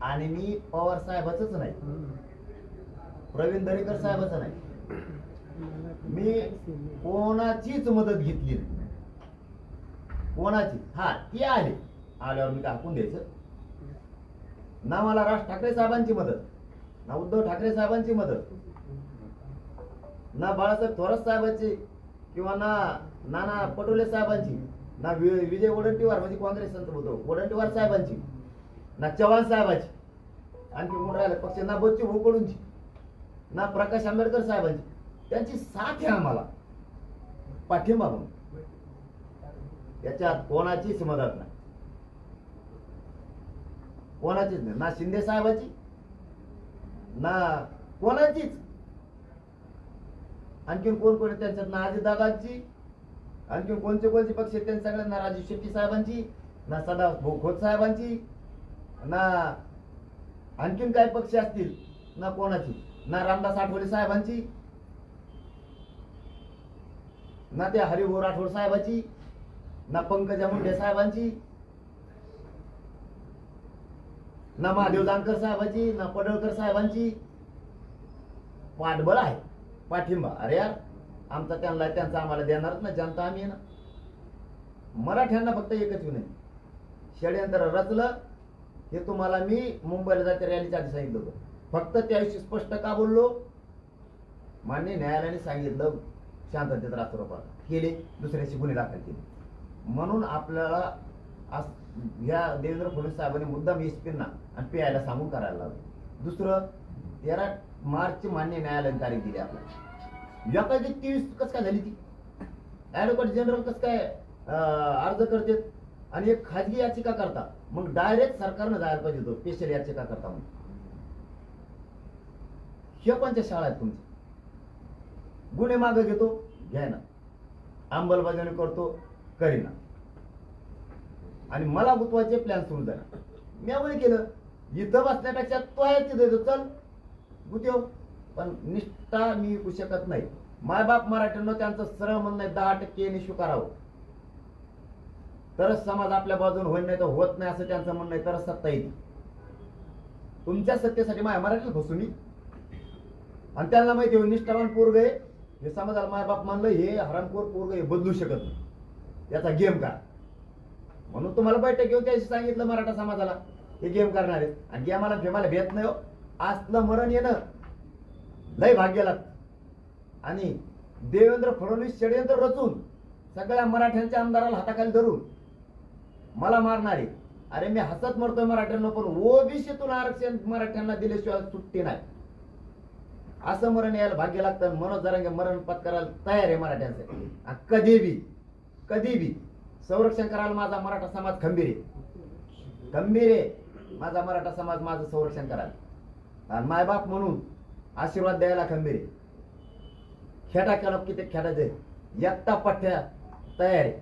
आणि मी पवार साहेबाच नाही. प्रवीण दरेकर साहेबाचं नाही. मी कोणाचीच मदत घेतली नाही. कोणाची? हा ती आले. आल्यावर मी टाकून द्यायचं. ना मला राज ठाकरे साहेबांची मदत ना उद्धव ठाकरे साहेबांची मदत ना बाळासाहेब थोरात साहेबांची किंवा ना नाना पटोले साहेबांची ना विजय वडंटीवार म्हणजे काँग्रेस संत होतो वडंटीवार साहेबांची. ना चव्हाण साहेबांची. आणखी कोण राहिले? पक्ष ना बच्चू भोकडूंची ना प्रकाश आंबेडकर साहेबांची. त्यांची साथ आहे आम्हाला. पाठिंबा म्हणून. याच्यात कोणाचीच मदत नाही. कोणाचीच नाही. ना शिंदे साहेबाची ना कोणाचीच. आणखीन कोण कोण त्यांच्यात? ना अजितदादांची आणखीन कोणते कोणते पक्ष आहेत त्यांच्या सगळ्यांना राजू शेट्टी साहेबांची ना सदा खोत साहेबांची. ना आणखीन काय पक्ष असतील? ना कोणाची? ना रामदास आठवले साहेबांची? ना त्या हरिभाऊ राठोड साहेबाची? ना पंकजा मुंडे साहेबांची? ना महादेव जानकर साहेबांची? ना पडळकर साहेबांची? पाठबळ आहे. पाठिंबा. अरे यार आमचा त्यांना त्यांचा आम्हाला देणारच ना जनता आम्ही ना. मराठ्यांना फक्त एकच विनंती. षडयंत्र रचलं हे तुम्हाला मी मुंबईला जाते रॅलीच्या आधी सांगितलं होतं. फक्त त्याविषयी स्पष्ट का बोललो? मान्य न्यायालयाने सांगितलं शांततेत रात्रपा केले दुसऱ्याशी गुन्हे दाखल केले. म्हणून आपल्याला आज ह्या देवेंद्र फडणवीस साहेबांनी मुद्दाम एस पींना आणि पी आयला सांगून करायला लावले. दुसरं तेरा मार्चची मान्य न्यायालयाने तारीख दिली आपल्याला. एखादी तेवीस कसं काय झाली ती? ॲडव्होकेट जनरल कसं काय अर्ज करते आणि एक खाजगी याचिका करता. मग डायरेक्ट सरकारनं जायला पाहिजे तो स्पेशल याचिका करता म्हणून. हे कोणत्या शाळा आहेत तुमच्या? गुन्हे मागे घेतो घ्यायना अंमलबजावणी करतो करीना. आणि मला गुतवायचे प्लॅन सुरू झाला. मी आवड केलं. इथं बसण्यापेक्षा तो आहे तिथे चल गुतेव पण निष्ठा मी विकू शकत नाही. मायबाप मराठ्यांना त्यांचं सरळ म्हणणं दहा टक्के निशू करावं. तरच समाज आपल्या बाजून होईल नाही तर होत नाही असं त्यांचं म्हणणं आहे तरच सत्ता येईल. तुमच्या सत्तेसाठी माया मराठीत फसू मी. आणि त्यांना माहिती होईल निष्ठावान पोरग आहे. हे समाजाला मायबाप मानलं हे हरामखोर पोरग हे बदलू शकत नाही. याचा गेम का म्हणून तुम्हाला बैठक घेऊन त्याशी सांगितलं मराठा समाजाला. हे गेम करणार आहेत. आणि गेमाला फेमाला भेट नाही हो. असलं मरण येणं लय भाग्य आणि देवेंद्र फडणवीस षडयंत्र रचून सगळ्या मराठ्यांच्या आमदाराला हाताखाली धरून मला मारणारे. अरे मी हसत मरतोय मराठ्यांना पण ओबीसीतून आरक्षण मराठ्यांना दिल्याशिवाय सुट्टी नाही. असं मरण यायला भाग्य लागतं मनोज जरांगे मरण पत्करायला तयार आहे मराठ्यांचं. कधीबी कधी बी कधी बी संरक्षण करायला माझा मराठा समाज खंबीर आहे. खंबीर आहे. माझा मराठा समाज माझं संरक्षण करायला. आणि मायबाप म्हणून आशीर्वाद द्यायला खंबीर आहे. खेटा खेळा किती खेळायचे एकटा पठ्ठ्या तयार आहे.